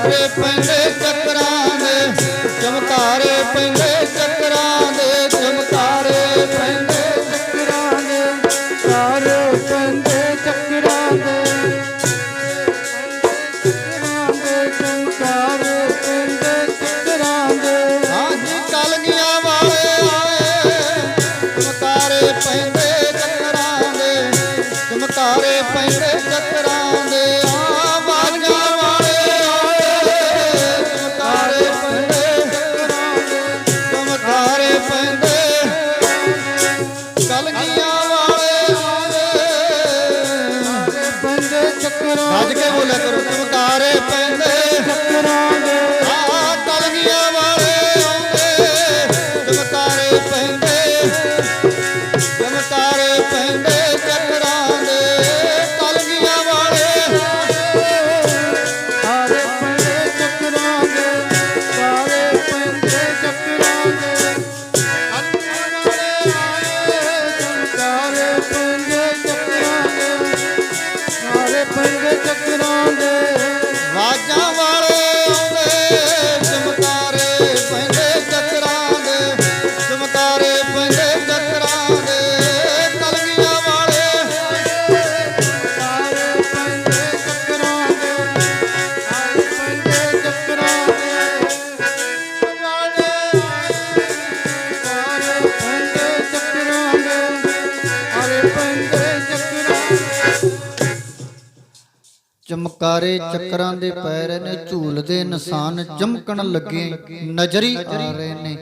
ਚਮਕਾਰੇ ਪੈਂਦੇ ਚੱਕਰਾਂ ਦੇ, ਚਮਕਾਰੇ ਪੈਂਦੇ ਚੱਕਰਾਂ ਦੇ, ਚਮਕਾਰੇ ਪੈਂਦੇ ਚੱਕਰਾਂ ਦੇ ਸਾਰੇ ਪੰਦੇ ਚੱਕਰਾਂ ਦੇ ਚੱਕਰਾਂ ਦੇ ਸੰਸਾਰੇ ਪੰਦੇ ਚੱਕਰਾਂ ਦੇ ਅੱਜ ਕਲਗੀਆਂ ਵਾਲੇ ਆਏ, ਚਮਕਾਰੇ ਪੈਂਦੇ ਚੱਕਰਾਂ ਦੇ, ਚਮਕਾਰੇ ਪੈਂਦੇ ਚੱਕਰਾਂ ਚੱਕਰਾਂ ਗੱਜ ਕੇ ਕਰੋ ਚਮਕਾਰੇ ਪੈਂਦੇ ਚਮਕਾਰੇ ਚੱਕਰਾਂ ਦੇ ਪੈ ਰਹੇ ਨੇ ਝੂਲਦੇ ਨਿਸ਼ਾਨ ਚਮਕਣ ਲੱਗੇ, ਨਜ਼ਰੀ ਆ ਰਹੇ ਨੇ।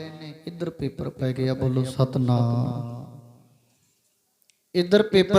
ਇੱਧਰ ਪੇਪਰ ਪੈ ਗਿਆ, ਬੋਲੋ ਸਤਨਾਮ। ਇੱਧਰ ਪੇਪਰ